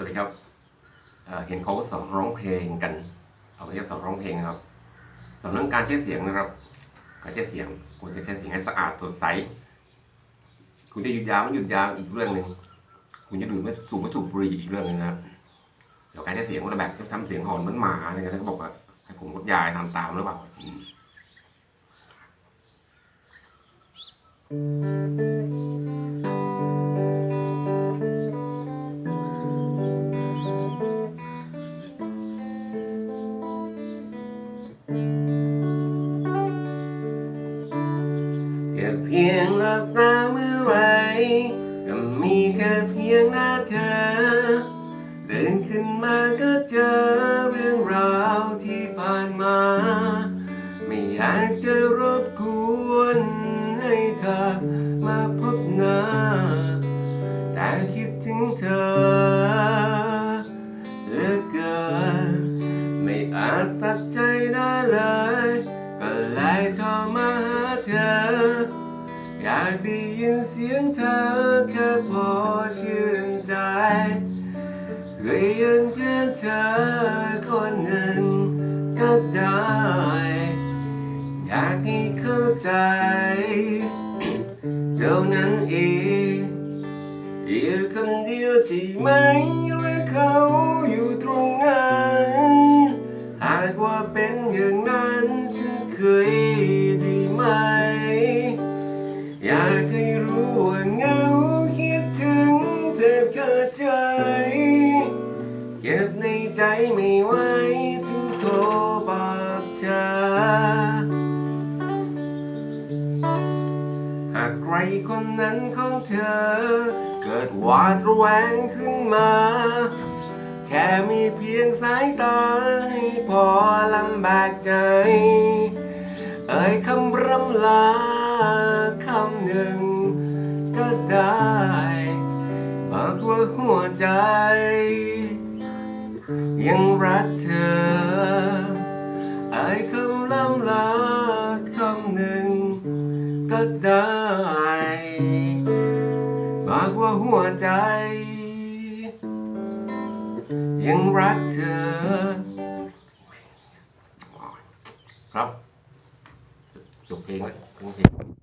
วัสดีครับเเห็นเขาสอนร้องเพลงกันเขาไม่ใช่สอนร้องเพลงนะครับสอนเรื่องการใช้เสียงนะครับ การใช้เสียงควรจะใช้เสียงให้สะอาดสดใสคุณจะหยุดยาวไม่หยุดยาวอีกเรื่องหนึ่งคุณจะดื่มไม่สูบไม่สูบบุหรี่อีกเรื่องหนึงนะครับเดี๋ยวการใช้เสียงคนละแบบจะทำเสียงหอนเหมือนหมาอะไรกันแล้วก็บอกว่าให้ผมกดยายทำตามหรือเปล่า เพียงหลับตาเมื่อไหรก็มีแค่เพียงหน้าเธอ เดินขึ้นมาก็เจอเรื่องราวที่ผ่านมา ไม่อยากจะรบกวนให้เธอมาพบ ยินเสียงเธอแค่พอชื่นใจเคยยังเพื่อนเธอคนหนึ่งก็ได้ อยากให้เข้าใจเท่านั้นเองเพียงคำเดียวที่ไม่รักเขา เก็บในใจไม่ไหวถึงโทรบอกเธอ หากใครคนนั้นของเธอ เกิดหวาดระแวงขึ้นมา แค่มีเพียงสายตาให้พอลำบากใจ เอ่ยคำรำลาคำหนึ่งก็ได้บอกว่าหัวใจ ยังรักเธอเอ่ยคำลำลาคำหนึ่งก็ได้บอกว่าหัวใจ ยังรักเธอ ครับจบเพลงแล้วเพลง